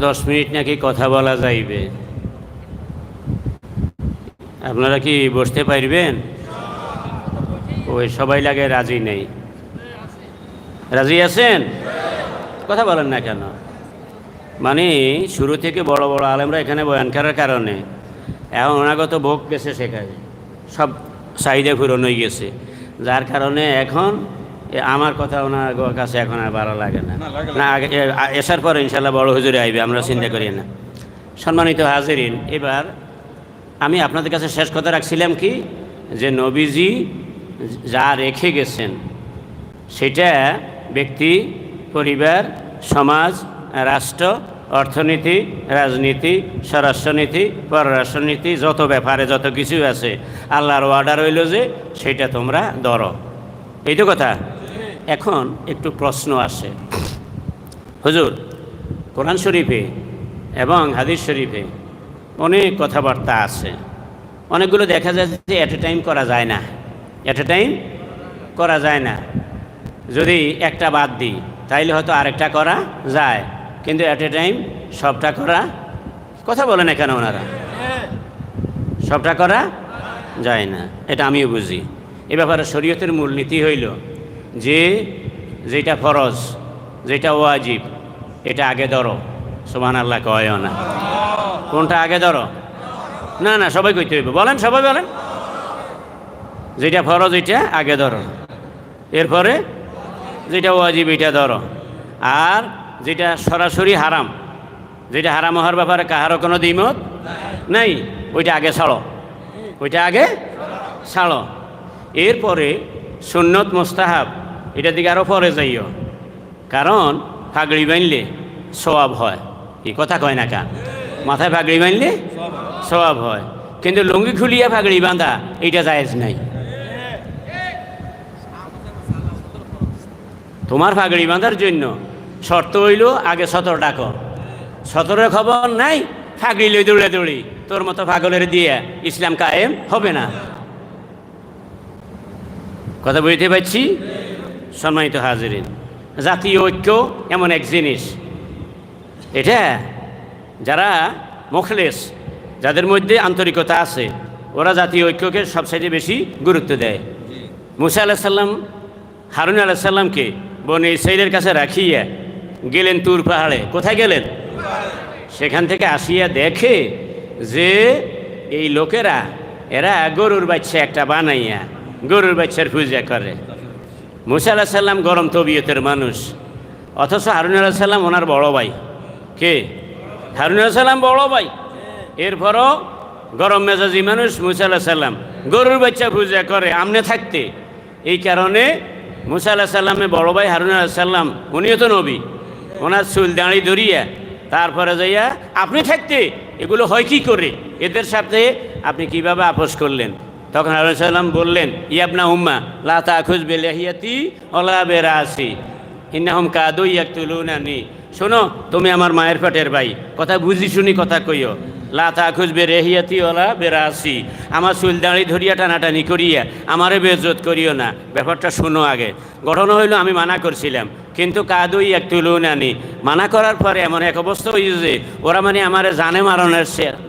দশ মিনিট নাকি কথা বলা যাইবে। আপনারা কি বসতে পারবেন? ওই সবাই লাগে রাজি নেই। রাজি আছেন? কথা বলেন না কেন? মানে শুরু থেকে বড় বড় আলেমরা এখানে বয়ান করার কারণে। এখন অনাগত ভোগ গেছে সেখানে। সব চাহিদা পূরণ হয়ে গেছে। যার কারণে এখন আমার কথা ওনার কাছে এখন আর ভালো লাগে না। না এসার পরে ইনশাল্লাহ বড় হুজুরে আইবে আমরা চিন্তা করি না। সম্মানিত হাজিরিন এবার আমি আপনাদের কাছে শেষ কথা রাখছিলাম কি যে নবীজি যা রেখে গেছেন সেটা ব্যক্তি পরিবার সমাজ রাষ্ট্র অর্থনীতি রাজনীতি স্বরাষ্ট্রনীতি পররাষ্ট্রনীতি যত ব্যাপারে যত কিছু আছে আল্লাহর অর্ডার হইল যে সেটা তোমরা ধরো। এই তো কথা। এখন একটু প্রশ্ন আসে। হুজুর, কোরআন শরীফে এবং হাদিস শরীফে অনেক কথাবার্তা আছে। অনেকগুলো দেখা যাচ্ছে যে অ্যাট এ টাইম করা যায় না। অ্যাট এ টাইম করা যায় না। যদি একটা বাদ দিই, তাইলে হয়তো আরেকটা করা যায়। কিন্তু অ্যাট এ টাইম সবটা করা, কথা বলে না কেন ওনারা? সবটা করা যায় না। এটা আমিও বুঝি। এ ব্যাপারে শরীয়তের মূলনীতি হইল যে, যেটা ফরজ, যেটা ওয়াজিব, এটা আগে ধরো। সোমান আল্লাহ কয় না। কোনটা আগে ধরো? না না, সবাই কইতে হইবে। বলেন, সবাই বলেন। যেটা ফরজ, এটা আগে ধরো। এরপরে, যেটা ওয়াজিব, এটা ধরো। আর যেটা সরাসরি হারাম, যেটা হারাম হওয়ার ব্যাপারে কাহারও কোনো দ্বিমত নাই, ওইটা আগে ছাড়ো। ওইটা আগে ছাড়ো। এরপরে সুন্নত মোস্তাহাব এটা দিকে আরও পরে যাইও। কারণ ফাগড়ি বানলে সবাব হয়। এই কথা কয় না কান? মাথায় ফাগড়ি বানলে সবাব হয়। কিন্তু লুঙ্গি খুলিয়া ফাগড়ি বাঁধা, এইটা জায়েজ নাই। তোমার ফাগড়ি বাঁধার জন্য শর্ত হইল, আগে সতর ডাকো। সতরের খবর নাই, ফাগড়ি লই দৌড়ে দৌড়ি। তোর মতো পাগলের দিয়ে ইসলাম কায়েম হবে না। কথা বুঝতে পারছি? সম্মানিত হাজিরিন, জাতীয় ঐক্য এমন এক জিনিস। এটা যারা মুখলেস, যাদের মধ্যে আন্তরিকতা আছে, ওরা জাতীয় ঐক্যকে সবচাইতে বেশি গুরুত্ব দেয়। মুসা আলাহ সাল্লাম হারুন আলাহ সাল্লামকে বনে ইসাইদের কাছে রাখিয়া গেলেন তুর পাহাড়ে। কোথায় গেলেন? সেখান থেকে আসিয়া দেখে যে এই লোকেরা, এরা গরুর বাচ্চা একটা বানাইয়া, গরুর বাচ্চার পূজা করে। মুসা আলাহ সাল্লাম গরম তবিয়তের মানুষ। অথচ হারুন আলাহ সাল্লাম ওনার বড় ভাই। কে? হারুন আলাহ সাল্লাম বড় ভাই। এরপরও গরম মেজাজি মানুষ মুসা আলাহ সাল্লাম গরুর বাচ্চা পূজা করে, আমনে থাকতে। এই কারণে মুসা আলাহ সাল্লামে বড় ভাই হারুন আল্লাহ সাল্লাম উনিও তো নবী। ওনার চুল দাঁড়ি ধরিয়া তারপরে যাইয়া, আপনি থাকতে? এগুলো হয় কি করে? এদের সাথে আপনি কীভাবে আপোষ করলেন? তখন হারুন সাল্লাম বললেন, ইয়াবনা উম্মা, লা তাখুজ বেলাহিয়াতি ওলা বেরাসি, ইন্নাহুম কাদু ইয়াকতুলুনানি শোনো, তুমি আমার মায়ের পেটের ভাই, কথা বুঝি শুনি কথা কইও। লা তাখুজ বে রেহিয়াতি ওলা বেরাসি, আমার চুল দাঁড়ি ধরিয়া টানাটানি করিয়া, আমারে বেজত করিও না। ব্যাপারটা শুনো আগে। ঘটনা হইল আমি মানা করছিলাম। কিন্তু কাদুই এক তুলুন আনি মানা করার পরে এমন এক অবস্থা হয়েছে যে, ওরা মানে আমারে জানে মারণের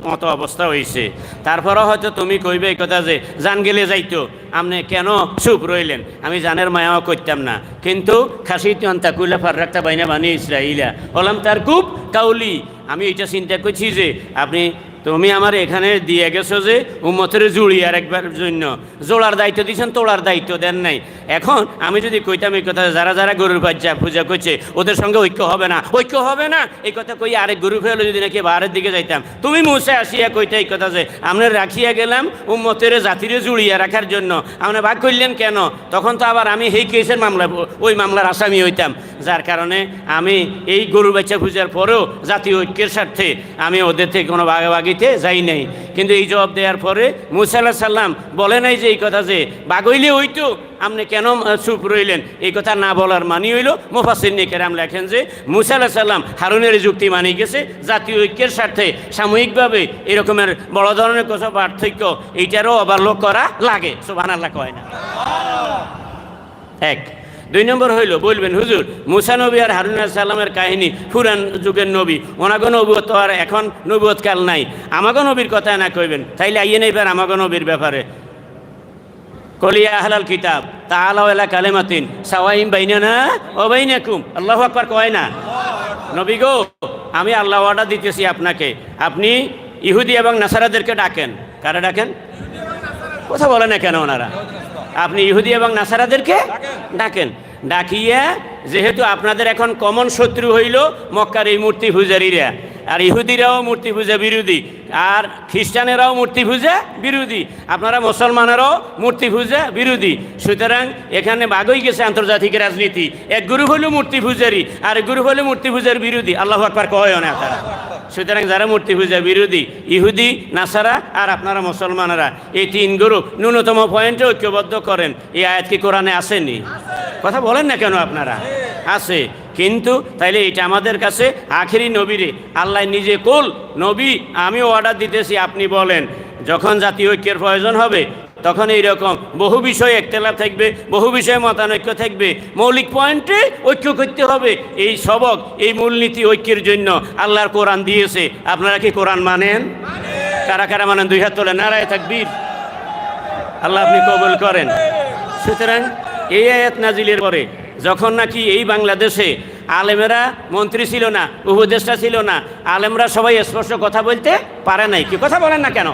মতো অবস্থা হয়েছে তারপরও হয়তো তুমি কইবে এই কথা যে, জান গেলে যাইতো। আপনি কেন চুপ রইলেন? আমি জানের মায়াও করতাম না। কিন্তু খাসি তা কুইলা ফার রাখতে বাইনা বানি ইসরাইলা। হলাম তার খুব কাউলি। আমি এটা চিন্তা করছি যে, আপনি তুমি আমার এখানে দিয়ে গেছো যে উম্মতের জুড়ি আর একবার জন্য। জোড়ার দায়িত্ব দিয়েছেন, তোলার দায়িত্ব দেন নাই। এখন আমি যদি কইতাম এই কথা, যারা যারা গরুর বাচ্চা পূজা করছে, ওদের সঙ্গে ঐক্য হবে না। ঐক্য হবে না? এই কথা কই আরেক গরু ফেলে যদি নাকি বাহারের দিকে যাইতাম। তুমি মুছে আসিয়া কইতে এই কথা যে, আমরা রাখিয়া গেলাম উম্মতের জাতির জুড়িয়া রাখার জন্য। আমরা ভাগ করলেন কেন? তখন তো আবার আমি এই কেসের মামলা, ওই মামলার আসামি হইতাম। যার কারণে আমি এই গরু বাচ্চা পূজার পরেও জাতীয় ঐক্যের স্বার্থে আমি ওদের থেকে কোনো ভাগাভাগিতে যাই নাই। কিন্তু এই জবাব দেওয়ার পরে মুসা আল্লাহ সাল্লাম বলে নাই যে এই কথা যে বাগইলে হইতো, আপনি কেন চুপ রইলেন? এই কথা না বলার মানি হইল। মুফাসির নিকেরাম লেখেন যে মুসা আল্লাহ সাল্লাম হারুনের যুক্তি মানি গেছে, জাতীয় ঐক্যের স্বার্থে সাময়িকভাবে এরকমের বড় ধরনের কিছু পার্থক্য এইটারও অবলোক করা লাগে। সুবাহ আল্লাহ কয় না। এক। দুই নম্বর হইল, বলবেন, হুজুর, মুসা নবী আর হারুন সাল্লামের কাহিনী পুরান যুগের নবী, ওনাগো নবুয়ত আর এখন নবুয়ত কাল নাই। আমাগো নবীর কথা না কইবেন, তাইলে আইয়ে নেইবার আমাগো নবীর ব্যাপারে। কলিয়া আহলাল কিতাব ইলা কালিমাতিন, সাওয়াইম বাইনানা ও বাইনাকুম। আল্লাহু আকবার কয় না? নবী গো, আমি আল্লাহ অর্ডার দিতেছি আপনাকে, আপনি ইহুদি এবং নাসারাদেরকে ডাকেন। কারা ডাকেন? কথা বলে না কেন ওনারা? আপনি ইহুদি এবং নাসারাদেরকে ডাকেন। ডাকিয়া যেহেতু আপনাদের এখন কমন শত্রু হইল মক্কার এই মূর্তি পূজারীরা। আর ইহুদিরাও মূর্তি পূজা বিরোধী, আর খ্রিস্টানেরাও মূর্তি পূজা বিরোধী। আপনারা মুসলমানেরাও মূর্তি পূজা বিরোধী। সুতরাং এখানে বাগই গেছে আন্তর্জাতিক রাজনীতি। এক গ্রুপ হলো মূর্তি পূজারী আর গ্রুপ হলো মূর্তি পূজার বিরোধী। আল্লাহ আকবার কয় না তারা? সুতরাং যারা মূর্তি পূজা বিরোধী, ইহুদি, নাসারা আর আপনারা মুসলমানেরা, এই তিন গ্রুপ ন্যূনতম পয়েন্টে ঐক্যবদ্ধ করেন। এই আয়াত কি কোরআনে আসেনি? কথা বলেন না কেন আপনারা? আছে। কিন্তু তাইলে এটা আমাদের কাছে আখেরি নবীরে। আল্লাহ নিজে কোল, নবী, আমি অর্ডার দিতেছি, আপনি বলেন। যখন জাতীয় ঐক্যের প্রয়োজন হবে তখন এইরকম বহু বিষয়ে একতলাপ থাকবে, বহু বিষয়ে মতানৈক্য থাকবে। মৌলিক পয়েন্টে ঐক্য করতে হবে। এই সবক, এই মূলনীতি ঐক্যের জন্য আল্লাহর কোরআন দিয়েছে। আপনারা কি কোরআন মানেন? কারা কারা মানেন? দুই হাত তোলে নারায় থাকবীর আল্লাহ আপনি কবুল করেন। সুতরাং এই আয়াত নাজিলের পরে যখন নাকি এই বাংলাদেশে আলেমেরা মন্ত্রী ছিল না, উপদেষ্টা ছিল না, আলেমরা সবাই স্পষ্ট কথা বলতে পারে নাই। কি কথা বলেন না কেন?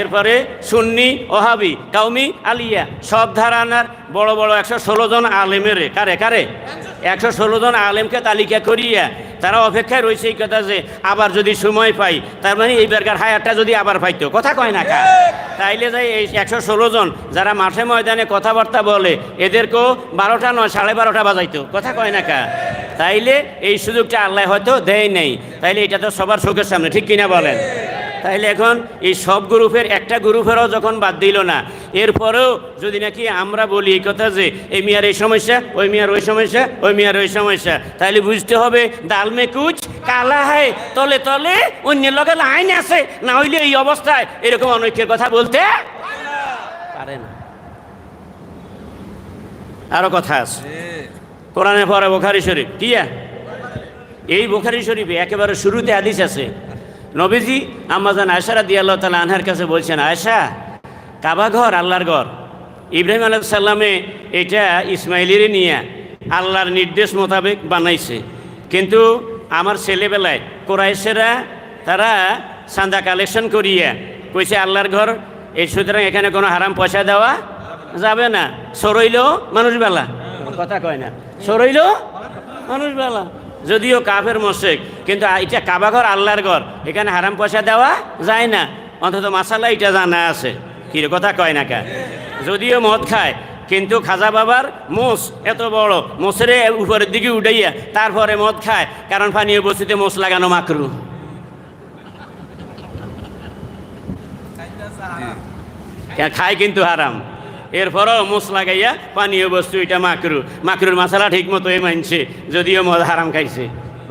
এরপরে সুন্নি, ওহাবি, কাউমি, আলিয়া, সব ধারানার বড় বড় একশো ষোলো জন আলেমের। কারে কারে? একশো ষোলো জন আলেমকে তালিকা করিয়া তারা অপেক্ষায় রয়েছে এই কথা যে আবার যদি সময় পাই, তার মানে এই বেরকার হায়ারটা যদি আবার পাইতো। কথা কয় না কা তাইলে যাই এই একশো ষোলো জন যারা মাঠে ময়দানে কথাবার্তা বলে, এদেরকেও বারোটা নয়, সাড়ে বারোটা বাজাইতো। কথা কয় না কা তাইলে এই সুযোগটা আল্লাহ হয়তো দেয় নেই। তাইলে এটা তো সবার চোখের সামনে, ঠিক কিনা বলেন? তাইলে এখন এই সব গ্রুপের একটা গ্রুপেরও যখন বাদ দিল না, এরপরেও যদি নাকি আমরা বলি এই কথা যে, এই মিয়ার এই সমস্যা, ওই মিয়ার ওই সমস্যা, ওই মিয়ার ওই সমস্যা, তাহলে বুঝতে হবে ডাল মে কুচ কালা হয় তলে তলে অন্যের লগে লাইন আছে, না হইলে এই অবস্থায় এরকম অনৈক্যের কথা বলতে পারে না। আরও কথা আছে। কোরআনে পরে বোখারি শরীফ কিয়া এই বোখারি শরীফে একেবারে শুরুতে হাদিস আছে নবীজি আম্মাজান আয়সারা দিয়ে আল্লাহ তালা আনহার কাছে বলছেন আয়সা কাবা ঘর আল্লাহর ঘর। ইব্রাহিম আলাইসাল্লামে এটা ইসমাইলিরে নিয়ে আল্লাহর নির্দেশ মোতাবেক বানাইছে। কিন্তু আমার ছেলেবেলায় কোরাইশেরা তারা চান্দা কালেকশন করিয়া কইছে, আল্লাহর ঘর এই সুতরাং এখানে কোনো হারাম পয়সা দেওয়া যাবে না। সরইলেও মানুষ বেলা কথা কয় না। সরইলেও মানুষ বেলা যদিও কাফের মোশেক কিন্তু এটা কাবাঘর আল্লাহর ঘর। এখানে হারাম পয়সা দেওয়া যায় না। অন্তত মাসালা এটা জানা আছে। কি কথা কয় না কা? যদিও মদ খায় কিন্তু খাজা বাবার মোষ এত বড় মোষের উপরের দিকে উঠাইয়া তারপরে মদ খায় কারণ পানীয় বস্তিতে মোষ লাগানো মাকরু। খায় কিন্তু হারাম। এরপরও মোষ লাগাইয়া পানীয় বস্তু এটা মাকরু মাকরুর মশলা ঠিক মতো মানছে যদিও মদ হারাম খাইছে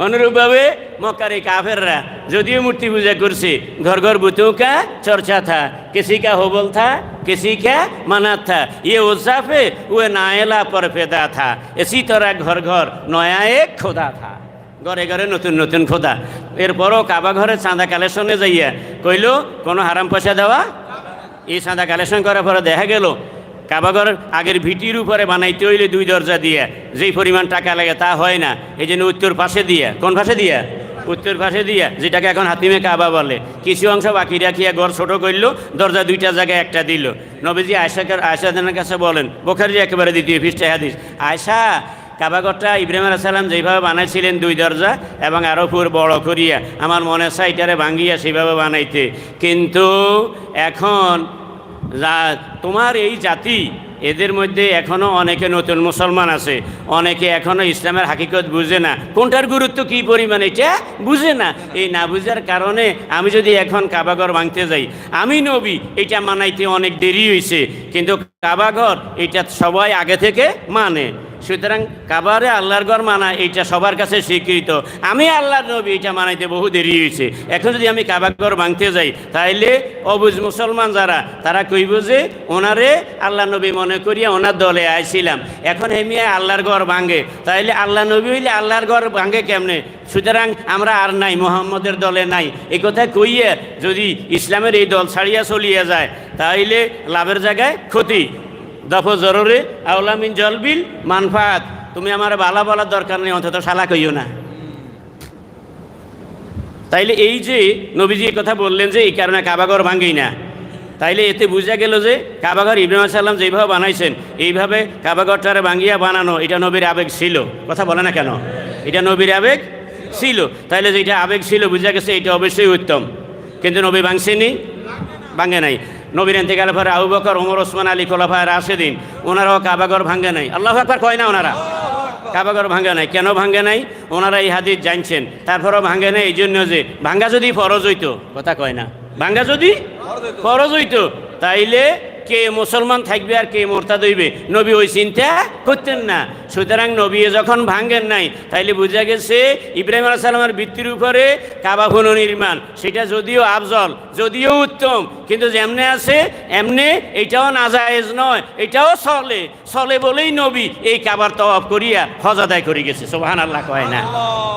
অনুরূপভাবে মক্কার এই কাফেররা যদিও মূর্তি পূজা করছে ঘর ঘর বুতু কা চর্চা থা किसी का होबल था किसी का मना था ये उजाफे वो नायला पर पैदा था इसी तरह घर घर नया एक खोदा था ঘরে ঘরে নতুন নতুন খোদা এরপরও কাবা ঘরে চাঁদা কালেকশনে যাইয়া কইল কোনো হারাম পয়সা দেওয়া এই চাঁদা কালেকশন করার পরে দেখা গেল কাবাগর আগের ভিটির উপরে বানাইতে হইলে দুই দরজা দিয়ে। যেই পরিমাণ টাকা লাগে তা হয় না। এই জন্য উত্তর পাশে দিয়া। কোন পাশে দিয়া? উত্তর পাশে দিয়া, যেটাকে এখন হাতিমে কাবা বলে। কিছু অংশ বাকি রাখিয়া ঘর ছোট করল, দরজা দুইটা জায়গায় একটা দিল। নবীজি আয়সাকে আয়সাদের কাছে বলেন বোখারি একেবারে দ্বিতীয় পৃষ্ঠায় হাদিস। আয়সা কাবাগরটা ইব্রাহিম সাল্লাম যেভাবে বানাইছিলেন দুই দরজা এবং আরও পুর বড় করিয়া, আমার মনে চাই সাইটারে ভাঙ্গিয়া সেইভাবে বানাইতে। কিন্তু এখন তোমার এই জাতি, এদের মধ্যে এখনও অনেকে নতুন মুসলমান আছে, অনেকে এখনও ইসলামের হাকিকত বুঝে না। কোনটার গুরুত্ব কি পরিমাণ, এটা বুঝে না। এই না বুঝার কারণে আমি যদি এখন কাবাঘর ভাঙতে যাই, আমি নবী, এটা মানাইতে অনেক দেরি হয়েছে কিন্তু কাবাঘর এটা সবাই আগে থেকে মানে। সুতরাং কাবারে আল্লাহর ঘর মানা, এইটা সবার কাছে স্বীকৃত। আমি আল্লাহর নবী এটা মানাইতে বহু দেরি হয়েছে। এখন যদি আমি কাবা ঘর ভাঙতে যাই, তাইলে অবুজ মুসলমান যারা, তারা কইব যে, ওনারে আল্লাহ নবী মনে করিয়া ওনার দলে আইছিলাম। এখন হেমিয়া আল্লাহর ঘর ভাঙে। তাইলে আল্লাহ নবী হইলে আল্লাহর ঘর ভাঙে কেমনে? সুতরাং আমরা আর নাই, মোহাম্মদের দলে নাই। এই কথা কইয়ে যদি ইসলামের এই দল ছাড়িয়া চলিয়া যায়, তাইলে লাভের জায়গায় ক্ষতি। দফ জরুরি আউলামিন জলবিল মানফাত। তুমি আমার বালা বলার দরকার নেই অন্তত শালা কইও না। তাইলে এই যে নবীজি কথা বললেন যে, এই কারণে কাবাঘর ভাঙ্গেই না। তাইলে এতে বোঝা গেল যে কাবাঘর ইব্রাহিম সাল্লাম যেইভাবে বানাইছেন, এইভাবে কাবাঘরটারে ভাঙ্গিয়া বানানো, এটা নবীর আবেগ ছিল। কথা বলে না কেন? এটা নবীর আবেগ ছিল। তাইলে যে এটা আবেগ ছিল, বোঝা গেছে এটা অবশ্যই উত্তম। কিন্তু নবী ভাঙছেনি ভাঙে নাই। নবীর এতেকাল পরে আবু বকর ওমর ওসমান আলী খোলাফায় রাশেদিন, ওনারাও কাবাগর ভাঙ্গে নাই। আল্লাহ একবার কয় না ওনারা? কাবাগর ভাঙ্গে নাই। কেন ভাঙ্গে নাই? ওনারা এই হাদিস জানছেন। তারপরও ভাঙ্গে নাই এই জন্য যে ভাঙ্গা যদি ফরজ হইতো, কথা কয় না। ভাঙ্গা যদি ফরজ হইতো, তাইলে কে মুসলমান থাকবে আর কে মোরতাদ দইবে নবী ওই চিন্তা করতেন না। সুতরাং নবী যখন ভাঙ্গেন নাই তাইলে বোঝা গেছে ইব্রাহিম আলাহ সাল্লামের ভিত্তির উপরে কাবা নির্মাণ। সেটা যদিও আফজল যদিও উত্তম কিন্তু যেমনে আছে এমনে এটাও নাজায়েজ নয় এটাও চলে চলে বলেই নবী এই কাবার তওয়াফ করিয়া হজ আদায় করে গেছে। সোহান আল্লাহ কয় না।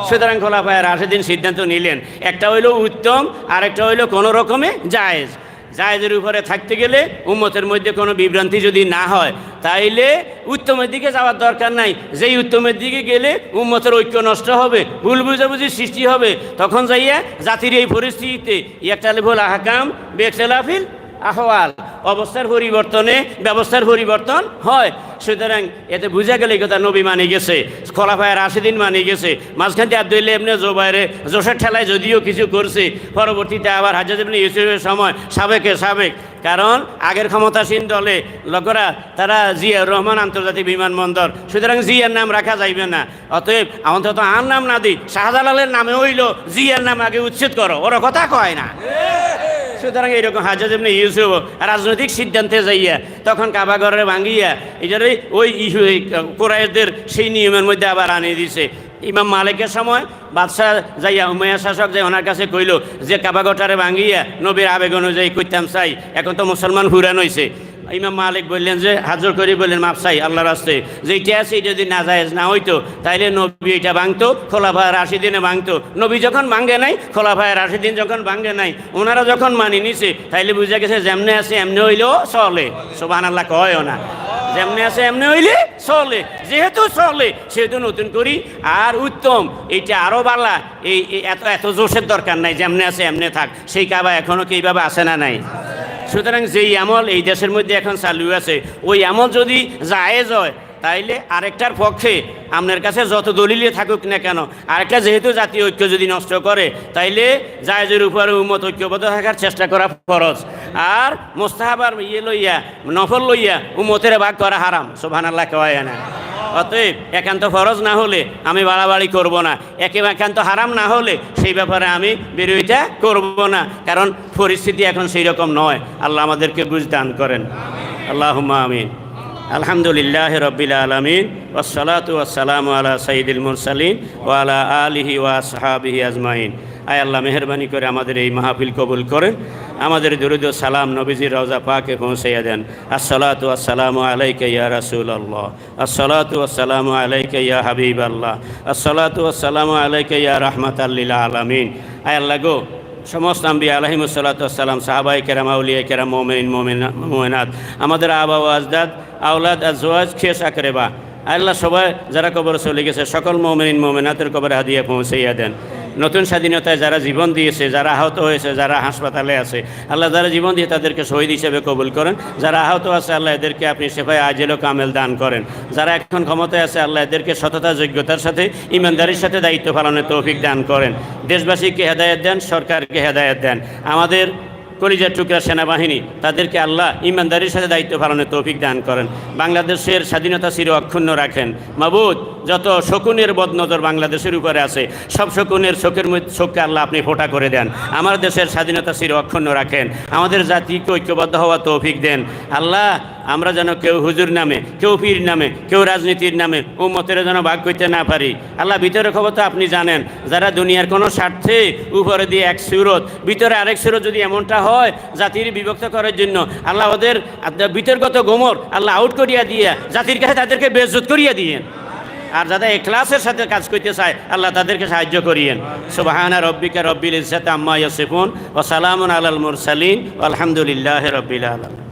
সুতরাং খোলাফায়ের আশে সিদ্ধান্ত নিলেন। একটা হইল উত্তম আরেকটা হইল কোনো রকমে জায়েজ। জায়েজের উপরে থাকতে গেলে উম্মতের মধ্যে কোনো বিভ্রান্তি যদি না হয়, তাইলে উত্তমের দিকে যাওয়ার দরকার নাই। যেই উত্তমের দিকে গেলে উম্মতের ঐক্য নষ্ট হবে, ভুল বুঝাবুঝির সৃষ্টি হবে, তখন যাইয়া জাতির এই পরিস্থিতিতে একটা লেভেল আহকাম বেখেলাফিল আহওয়াল, অবস্থার পরিবর্তনে ব্যবস্থার পরিবর্তন হয়। সুতরাং এতে বুঝা গেলে কথা নবী মানে গেছে খোলাফায়ের আশি দিন মানে গেছে। মাঝখান থেকে আব্দুল্লাহ এমনি জোবাইরে জোশের ঠেলায় যদিও কিছু করছে, পরবর্তীতে আবার হাজার এমনি ইউসুফের সময় সাবেকে সাবেক। কারণ আগের ক্ষমতাসীন দলে লোকেরা, তারা জিয়াউর রহমান আন্তর্জাতিক বিমানবন্দর, সুতরাং জিয়ার নাম রাখা যাইবে না। অতএব অন্তত আর নাম না দিই, শাহজালালের নামে হইল, জিয়ার নাম আগে উচ্ছেদ করো, ওরা কথা কয় না। সুতরাং এইরকম হাজার এমনি ইউসুফ রাজনৈতিক সিদ্ধান্তে যাইয়া, তখন কাবাগরে ভাঙিয়া এটারই ওই কোরআদের সেই নিয়মের মধ্যে আবার আনিয়ে দিছে। ইমাম মালিকের সময় বাদশাহ যাইয়া উমায়া শাসক যাই ওনার কাছে কইল যে কাবাগটারে ভাঙিয়া নবীর আবেগ অনুযায়ী কইতাম চাই, এখন তো মুসলমান হুরান হয়েছে ইমাম মালিক বললেন যে, হাজর করে বললেন মাপ চাই, আল্লাহর রাস্তে। যে এটা আছে যদি না জায়েজ না হইতো, তাইলে নবী এটা ভাঙতো খোলাফায়ের আশি দিনে ভাঙতো। নবী যখন ভাঙ্গে নাই খোলাফায়ের আশি দিন যখন ভাঙ্গে নাই, ওনারা যখন মানি নিছে, তাইলে বুঝা গেছে যেমনে আছে এমনি হইলেও চলে। সোবান আল্লাহ কয়ও না। যেমনি আছে এমনি হইলে চলে। যেহেতু চলে, সেহেতু নতুন করি। আর উত্তম, এইটা আরও বালা, এই এত এত জোশের দরকার নাই, যেমনি আছে এমনি থাক। সেই কাবা এখনও কি এইভাবে আসে না নাই? সুতরাং যেই আমল এই দেশের মধ্যে এখন চালু আছে ওই আমল যদি জায়েজ হয় তাইলে আরেকটার পক্ষে আপনার কাছে যত দলিলে থাকুক না কেন, আরেকটা যেহেতু জাতীয় ঐক্য যদি নষ্ট করে, তাইলে জায়েজের উপরে উম্মত ঐক্যবদ্ধ থাকার চেষ্টা করা ফরজ। আর মোস্তাহাবার ইয়ে লইয়া, নফল লইয়া উম্মতের ভাগ করা হারাম সোভান আল্লাহ কয় না। অতএব একান্ত ফরজ না হলে আমি বাড়াবাড়ি করব না। একে একান্ত হারাম না হলে সেই ব্যাপারে আমি বিরোধিতা করব না, কারণ পরিস্থিতি এখন সেই রকম নয়। আল্লাহ আমাদেরকে বুঝদান করেন। আল্লাহ আমিন। আলহামদুলিল্লাহ রবিল আলমিন ওসলাত ওয়াসালাম আলা সঈদুল মুরসালিন ওয়ালা আলিহি ওয়া সাহাবিহি আজমাইন। আয় আল্লাহ, মেহরবানি করে আমাদের এই মাহফিল কবুল করেন। আমাদের দরুদ সালাম নবীজির রওজা পাকে পৌঁছাইয়া দেন। আসসালাতু আসসালামু আলাইকা ইয়া রাসূল আল্লাহ আসসালাতু আসসালামু আলাইকা ইয়া হাবিব আল্লাহ আসসালাতু আসসালামু আলাইকা ইয়া রাহমাতাল্লিল আলামিন। আয় আল্লাহ গো সমস্ত আম্বি আলহিমসাল্লাতাম সাহাবাই কেরাম, আউলিয়া কেরাম মোমিন, মোমেনাত, আমাদের আবা আজদাদ আউলাদ আজওয়াজ খেস আকরেবা। আল্লাহ সবাই যারা কবর চলে গেছে, সকল মোমিন মোমেনাতের কবর হাদিয়ে পৌঁছাইয়া দেন। নতুন স্বাধীনতায় যারা জীবন দিয়েছে, যারা আহত হয়েছে, যারা হাসপাতালে আছে, আল্লাহ যারা জীবন দিয়ে তাদেরকে শহীদ হিসেবে কবুল করেন। যারা আহত আছে, আল্লাহ এদেরকে আপনি সেফায় আজেল কামেল দান করেন। যারা এখন ক্ষমতায় আছে, আল্লাহ এদেরকে সততা, যোগ্যতার সাথে, ইমানদারির সাথে দায়িত্ব পালনের তৌফিক দান করেন। দেশবাসীকে হেদায়ত দেন, সরকারকে হেদায়ত দেন। আমাদের কলিজার টুকরা সেনাবাহিনী, তাদেরকে আল্লাহ ইমানদারির সাথে দায়িত্ব পালনের তৌফিক দান করেন। বাংলাদেশের স্বাধীনতা চির অক্ষুণ্ণ রাখেন। মাবুদ যত শকুনের বদনজর বাংলাদেশের উপরে আছে, সব শকুনের শোকের মধ্যে চোখকে আল্লাহ আপনি ফোটা করে দেন। আমার দেশের স্বাধীনতা চির অক্ষুণ্ণ রাখেন। আমাদের জাতিকে ঐক্যবদ্ধ হওয়া তৌফিক দেন। আল্লাহ, আমরা যেন কেউ হুজুর নামে, কেউ পীর নামে, কেউ রাজনীতির নামে ও উম্মতের যেন ভাগ করতে না পারি। আল্লাহ, ভিতরে খবর তো আপনি জানেন, যারা দুনিয়ার কোনো স্বার্থে উপরে দিয়ে এক সুরত, ভিতরে আরেক সুরত যদি এমনটা হয়, জাতির বিভক্ত করার জন্য আল্লাহ ওদের বিতর্কত গোমর আল্লাহ আউট করিয়া দিয়ে, জাতির কাছে তাদেরকে বেজত করিয়া দিয়েন আর যারা এখলাসের সাথে কাজ করতে চায়, আল্লাহ তাদেরকে সাহায্য করিয়েন। সুবাহানা রব্বিকা রব্বিল ইজাত আম্মা ইয়াসিফুন ও সালামুন আলাল মুরসালিন। আলহামদুলিল্লাহ রব্বিল আলম